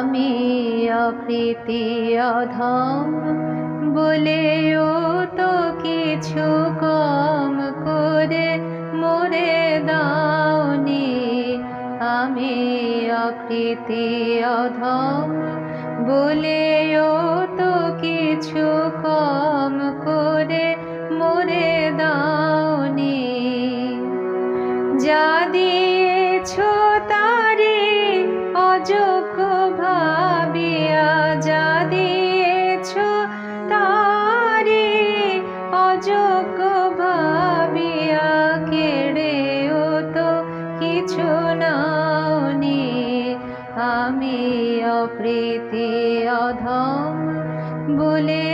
অপ্রীতি অধম বলেও তো কিছু কম করে মোরে দাওনি। আমি অকৃতি অধম বলেও তো কিছু কম করে কিছু নাওনি আমি অপ্রীতি অধম বলেও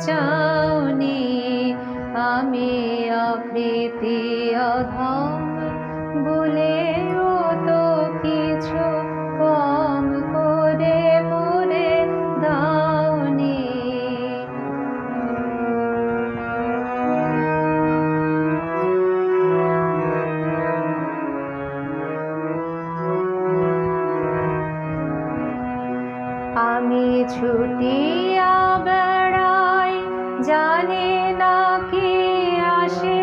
চাওনি আমি অপ্রীতি অধম বলেও তো কিছু কম করে মোরে দাওনি। আমি ছুটিয়া বেড়াই না কি আসে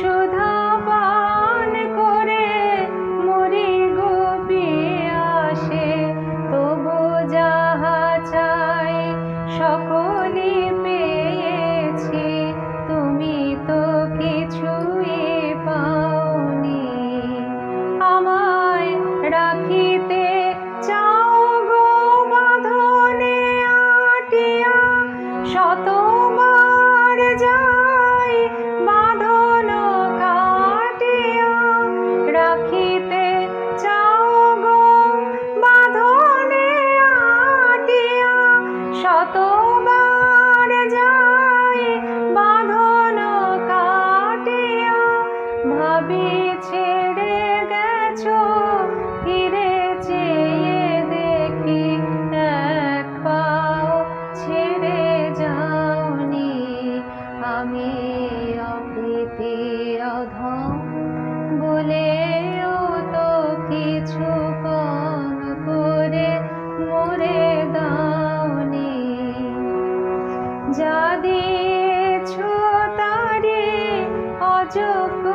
সুধা পান করে মরি গোপি আসে। তবু যাহা চাই সকলই অপ্রীতি অধম তো কিছু করে মোরে তারে অযোগ্য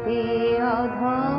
অপ্রীতি অধম